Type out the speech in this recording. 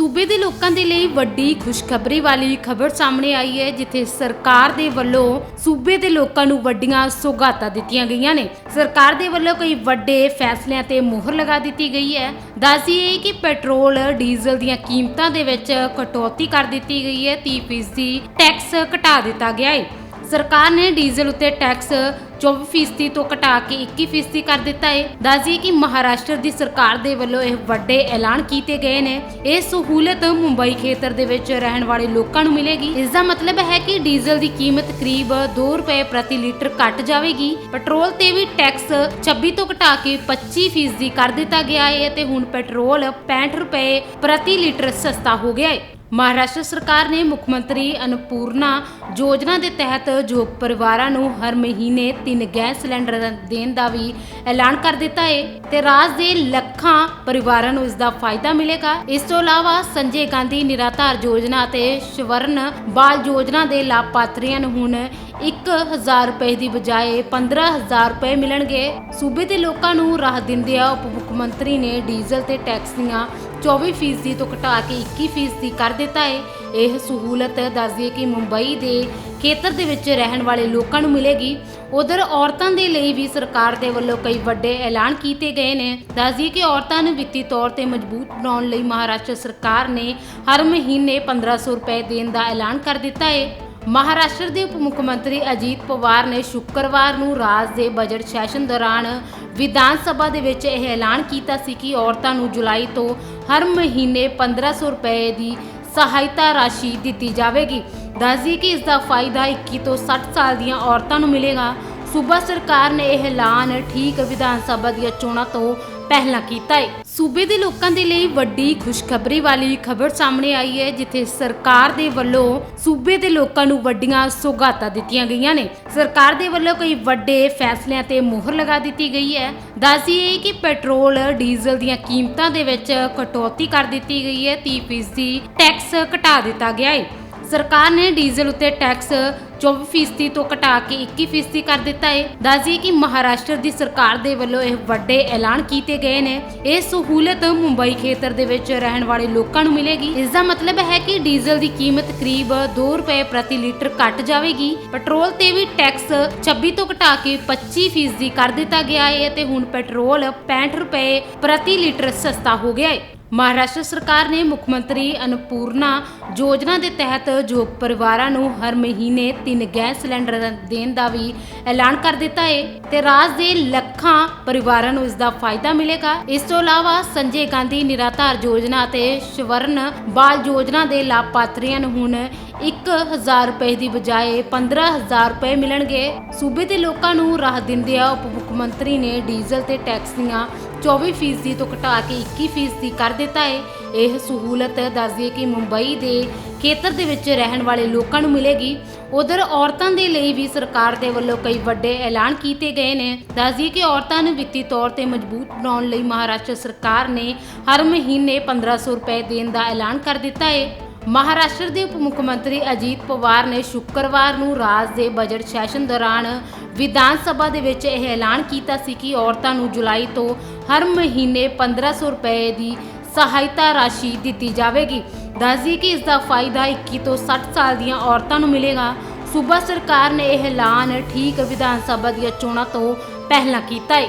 ਸੂਬੇ ਦੇ ਲੋਕਾਂ ਦੇ ਲਈ ਵੱਡੀ ਖੁਸ਼ਖਬਰੀ ਵਾਲੀ ਖਬਰ ਸਾਹਮਣੇ ਆਈ ਹੈ, ਜਿੱਥੇ ਸਰਕਾਰ ਦੇ ਵੱਲੋਂ ਸੂਬੇ ਦੇ ਲੋਕਾਂ ਨੂੰ ਵੱਡੀਆਂ ਸੌਗਾਤਾਂ ਦਿੱਤੀਆਂ ਗਈਆਂ ਨੇ। ਸਰਕਾਰ ਦੇ ਵੱਲੋਂ ਕਈ ਵੱਡੇ ਫੈਸਲਿਆਂ ਤੇ ਮੋਹਰ ਲਗਾ ਦਿੱਤੀ ਗਈ ਹੈ। ਦੱਸੀਏ ਕਿ ਪੈਟਰੋਲ, ਡੀਜ਼ਲ ਦੀਆਂ ਕੀਮਤਾਂ ਦੇ ਵਿੱਚ ਕਟੌਤੀ ਕਰ ਦਿੱਤੀ ਗਈ ਹੈ। 30% ਟੈਕਸ ਘਟਾ ਦਿੱਤਾ ਗਿਆ ਹੈ। ਸਰਕਾਰ ਨੇ ਡੀਜ਼ਲ ਉੱਤੇ ਟੈਕਸ 24% ਤੋਂ ਘਟਾ ਕੇ 21% ਕਰ ਦਿੱਤਾ ਹੈ ਦੱਸਦੀ ਕਿ ਮਹਾਰਾਸ਼ਟਰ ਦੀ ਸਰਕਾਰ ਦੇ ਵੱਲੋਂ ਇਹ ਵੱਡੇ ਐਲਾਨ ਕੀਤੇ ਗਏ ਨੇ। ਇਹ ਸਹੂਲਤ ਮੁੰਬਈ ਖੇਤਰ ਦੇ ਵਿੱਚ ਰਹਿਣ ਵਾਲੇ ਲੋਕਾਂ ਨੂੰ ਮਿਲੇਗੀ। ਇਸ ਦਾ ਮਤਲਬ ਹੈ ਕਿ ਡੀਜ਼ਲ ਦੀ ਕੀਮਤ ਕਰੀਬ 2 ਰੁਪਏ ਪ੍ਰਤੀ ਲੀਟਰ ਘਟ ਜਾਵੇਗੀ। ਪੈਟਰੋਲ ਤੇ ਵੀ ਟੈਕਸ 26 ਤੋਂ ਘਟਾ ਕੇ 25% ਕਰ ਦਿੱਤਾ ਗਿਆ ਹੈ ਤੇ ਹੁਣ ਪੈਟਰੋਲ 65 ਰੁਪਏ ਪ੍ਰਤੀ ਲੀਟਰ ਸਸਤਾ ਹੋ ਗਿਆ ਹੈ ਮਹਾਰਾਸ਼ਟਰ ਸਰਕਾਰ ਨੇ ਮੁੱਖ ਮੰਤਰੀ ਅਨਪੂਰਨਾ ਯੋਜਨਾ ਦੇ ਤਹਿਤ ਜੋ ਪਰਿਵਾਰਾਂ ਨੂੰ ਹਰ ਮਹੀਨੇ ਤਿੰਨ ਗੈਸ ਸਿਲੰਡਰ ਦੇਣ ਦਾ ਵੀ ਐਲਾਨ ਕਰ ਦਿੱਤਾ ਹੈ ਤੇ ਰਾਜ ਦੇ ਲੱਖਾਂ ਪਰਿਵਾਰਾਂ ਨੂੰ ਇਸ ਦਾ ਫਾਇਦਾ ਮਿਲੇਗਾ। ਇਸ ਤੋਂ ਇਲਾਵਾ ਸੰਜੇ ਗਾਂਧੀ ਨਿਰਾਧਾਰ ਯੋਜਨਾ ਅਤੇ ਸ਼ਵਰਨ ਬਾਲ ਯੋਜਨਾ ਦੇ ਲਾਭਪਾਤਰੀਆਂ ਨੂੰ ਹੁਣ 1000 ਰੁਪਏ ਦੀ ਬਜਾਏ 15000 ਰੁਪਏ ਮਿਲਣਗੇ। ਸੂਬੇ ਦੇ ਲੋਕਾਂ ਨੂੰ ਰਾਹਤ ਦਿੰਦਿਆਂ ਉਪ ਮੁੱਖ ਮੰਤਰੀ ਨੇ ਡੀਜ਼ਲ ਤੇ ਟੈਕਸ ਦੀਆਂ 24% ਤੋਂ ਘਟਾ ਕੇ 21% ਕਰ ਦਿੱਤਾ ਹੈ ਇਹ ਸਹੂਲਤ ਦੱਸਦੀ ਕਿ ਮੁੰਬਈ ਦੇ ਖੇਤਰ ਦੇ ਵਿੱਚ ਰਹਿਣ ਵਾਲੇ ਲੋਕਾਂ ਨੂੰ ਮਿਲੇਗੀ। ਉਧਰ ਔਰਤਾਂ ਦੇ ਲਈ ਵੀ ਸਰਕਾਰ ਦੇ ਵੱਲੋਂ ਕਈ ਵੱਡੇ ਐਲਾਨ ਕੀਤੇ ਗਏ ਨੇ। ਦੱਸਦੀ ਕਿ ਔਰਤਾਂ ਨੂੰ ਵਿੱਤੀ ਤੌਰ ਤੇ ਮਜ਼ਬੂਤ ਬਣਾਉਣ ਲਈ ਮਹਾਰਾਸ਼ਟਰ ਸਰਕਾਰ ਨੇ ਹਰ ਮਹੀਨੇ 1500 ਰੁਪਏ ਦੇਣ ਦਾ ਐਲਾਨ ਕਰ ਦਿੱਤਾ ਹੈ ਮਹਾਰਾਸ਼ਟਰ ਦੇ ਉਪ ਮੁੱਖ ਮੰਤਰੀ ਅਜੀਤ ਪਵਾਰ ਨੇ ਸ਼ੁੱਕਰਵਾਰ ਨੂੰ ਰਾਜ ਦੇ ਬਜਟ ਸੈਸ਼ਨ ਦੌਰਾਨ ਵਿਧਾਨ ਸਭਾ ਦੇ ਵਿੱਚ ਇਹ ਐਲਾਨ ਕੀਤਾ ਸੀ ਕਿ ਔਰਤਾਂ ਨੂੰ ਜੁਲਾਈ ਤੋਂ ਹਰ ਮਹੀਨੇ 1500 ਰੁਪਏ ਦੀ ਸਹਾਇਤਾ ਰਾਸ਼ੀ ਦਿੱਤੀ ਜਾਵੇਗੀ। ਦੱਸਦੀ ਕਿ ਇਸ ਦਾ ਫਾਇਦਾ 21 ਤੋਂ 60 ਸਾਲ ਦੀਆਂ ਔਰਤਾਂ ਨੂੰ ਮਿਲੇਗਾ। ਸੂਬਾ ਸਰਕਾਰ ਨੇ ਇਹ ਐਲਾਨ ਠੀਕ ਵਿਧਾਨ ਸਭਾ ਦੀਆਂ ਚੋਣਾਂ ਤੋਂ ਪਹਿਲਾਂ ਕੀਤਾ ਹੈ ਸੂਬੇ ਦੇ ਲੋਕਾਂ ਦੇ ਲਈ ਵੱਡੀ ਖੁਸ਼ਖਬਰੀ ਵਾਲੀ ਖਬਰ ਸਾਹਮਣੇ ਆਈ ਹੈ, ਜਿੱਥੇ ਸਰਕਾਰ ਦੇ ਵੱਲੋਂ ਸੂਬੇ ਦੇ ਲੋਕਾਂ ਨੂੰ ਵੱਡੀਆਂ ਸੌਗਾਤਾਂ ਦਿੱਤੀਆਂ ਗਈਆਂ ਨੇ। ਸਰਕਾਰ ਦੇ ਵੱਲੋਂ ਕਈ ਵੱਡੇ ਫੈਸਲਿਆਂ ਤੇ ਮੋਹਰ ਲਗਾ ਦਿੱਤੀ ਗਈ ਹੈ। ਦੱਸੀਏ ਕਿ ਪੈਟਰੋਲ, ਡੀਜ਼ਲ ਦੀਆਂ ਕੀਮਤਾਂ ਦੇ ਵਿੱਚ ਕਟੌਤੀ ਕਰ ਦਿੱਤੀ ਗਈ ਹੈ। 30% ਟੈਕਸ ਘਟਾ ਦਿੱਤਾ ਗਿਆ ਹੈ ਸਰਕਾਰ ਨੇ ਡੀਜ਼ਲ ਉੱਤੇ ਟੈਕਸ 24% ਤੋਂ ਘਟਾ ਕੇ 21% ਕਰ ਦਿੱਤਾ ਹੈ ਦੱਸਦੀ ਕਿ ਮਹਾਰਾਸ਼ਟਰ ਦੀ ਸਰਕਾਰ ਦੇ ਵੱਲੋਂ ਇਹ ਵੱਡੇ ਐਲਾਨ ਕੀਤੇ ਗਏ ਨੇ। ਇਹ ਸਹੂਲਤ ਮੁੰਬਈ ਖੇਤਰ ਦੇ ਵਿੱਚ ਰਹਿਣ ਵਾਲੇ ਲੋਕਾਂ ਨੂੰ ਮਿਲੇਗੀ। ਇਸ ਦਾ ਮਤਲਬ ਹੈ ਕਿ ਡੀਜ਼ਲ ਦੀ ਕੀਮਤ ਕਰੀਬ 2 ਰੁਪਏ ਪ੍ਰਤੀ ਲੀਟਰ ਘਟ ਜਾਵੇਗੀ। ਪੈਟਰੋਲ ਤੇ ਵੀ ਟੈਕਸ 26 ਤੋਂ ਘਟਾ ਕੇ 25% ਕਰ ਦਿੱਤਾ ਗਿਆ ਹੈ ਤੇ ਹੁਣ ਪੈਟਰੋਲ 65 ਰੁਪਏ ਪ੍ਰਤੀ ਲੀਟਰ ਸਸਤਾ ਹੋ ਗਿਆ ਹੈ ਮਹਾਰਾਸ਼ਟਰ ਸਰਕਾਰ ਨੇ ਮੁੱਖ ਮੰਤਰੀ ਅਨਪੂਰਨਾ ਯੋਜਨਾ ਦੇ ਤਹਿਤ ਜੋ ਪਰਿਵਾਰਾਂ ਨੂੰ ਹਰ ਮਹੀਨੇ ਤਿੰਨ ਗੈਸ ਸਿਲੰਡਰ ਦੇਣ ਦਾ ਵੀ ਐਲਾਨ ਕਰ ਦਿੱਤਾ ਹੈ ਤੇ ਰਾਜ ਦੇ ਲੱਖਾਂ ਪਰਿਵਾਰਾਂ ਨੂੰ ਇਸ ਦਾ ਫਾਇਦਾ ਮਿਲੇਗਾ। ਇਸ ਤੋਂ ਇਲਾਵਾ ਸੰਜੇ ਗਾਂਧੀ ਨਿਰਾਧਾਰ ਯੋਜਨਾ ਅਤੇ ਸ਼ਵਰਨ ਬਾਲ ਯੋਜਨਾ ਦੇ ਲਾਭਪਾਤਰੀਆਂ ਨੂੰ ਹੁਣ 1000 ਰੁਪਏ ਦੀ ਬਜਾਏ 15000 ਰੁਪਏ ਮਿਲਣਗੇ। ਸੂਬੇ ਦੇ ਲੋਕਾਂ ਨੂੰ ਰਾਹਤ ਦਿੰਦਿਆਂ ਉਪ ਮੁੱਖ ਮੰਤਰੀ ਨੇ ਡੀਜ਼ਲ ਤੇ ਟੈਕਸ ਦੀਆਂ 24% ਤੋਂ ਘਟਾ ਕੇ 21% ਕਰ ਦਿੱਤਾ ਹੈ ਇਹ ਸਹੂਲਤ ਦੱਸਦੀ ਕਿ ਮੁੰਬਈ ਦੇ ਖੇਤਰ ਦੇ ਵਿੱਚ ਰਹਿਣ ਵਾਲੇ ਲੋਕਾਂ ਨੂੰ ਮਿਲੇਗੀ। ਉਧਰ ਔਰਤਾਂ ਦੇ ਲਈ ਵੀ ਸਰਕਾਰ ਦੇ ਵੱਲੋਂ ਕਈ ਵੱਡੇ ਐਲਾਨ ਕੀਤੇ ਗਏ ਨੇ। ਦੱਸਦੀ ਕਿ ਔਰਤਾਂ ਨੂੰ ਵਿੱਤੀ ਤੌਰ ਤੇ ਮਜ਼ਬੂਤ ਬਣਾਉਣ ਲਈ ਮਹਾਰਾਸ਼ਟਰ ਸਰਕਾਰ ਨੇ ਹਰ ਮਹੀਨੇ 1500 ਰੁਪਏ ਦੇਣ ਦਾ ਐਲਾਨ ਕਰ ਦਿੱਤਾ ਹੈ ਮਹਾਰਾਸ਼ਟਰ ਦੇ ਉਪ ਮੁੱਖ ਮੰਤਰੀ ਅਜੀਤ ਪਵਾਰ ਨੇ ਸ਼ੁੱਕਰਵਾਰ ਨੂੰ ਰਾਜ ਦੇ ਬਜਟ ਸੈਸ਼ਨ ਦੌਰਾਨ ਵਿਧਾਨ ਸਭਾ ਦੇ ਵਿੱਚ ਇਹ ਐਲਾਨ ਕੀਤਾ ਸੀ ਕਿ ਔਰਤਾਂ ਨੂੰ ਜੁਲਾਈ ਤੋਂ ਹਰ ਮਹੀਨੇ 1500 ਰੁਪਏ ਦੀ ਸਹਾਇਤਾ ਰਾਸ਼ੀ ਦਿੱਤੀ ਜਾਵੇਗੀ। ਦੱਸਦੀ ਕਿ ਇਸ ਦਾ ਫਾਇਦਾ 21 ਤੋਂ 60 ਸਾਲ ਦੀਆਂ ਔਰਤਾਂ ਨੂੰ ਮਿਲੇਗਾ। ਸੂਬਾ ਸਰਕਾਰ ਨੇ ਇਹ ਐਲਾਨ ਠੀਕ ਵਿਧਾਨ ਸਭਾ ਦੀਆਂ ਚੋਣਾਂ ਤੋਂ ਪਹਿਲਾਂ ਕੀਤਾ ਹੈ